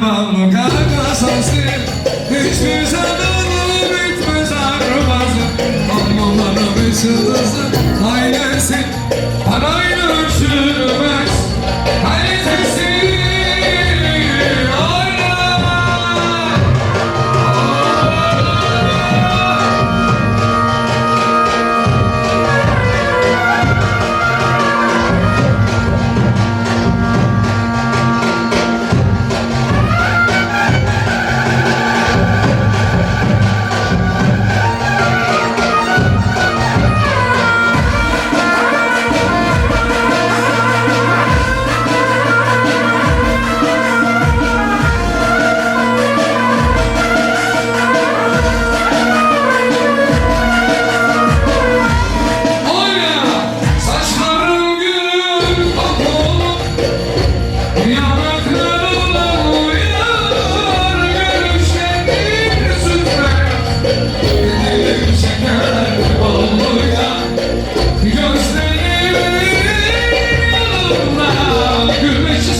parmağımı kaka sansın Hiçbir zaman bitmez arvazı Aman anam hiç yıldızı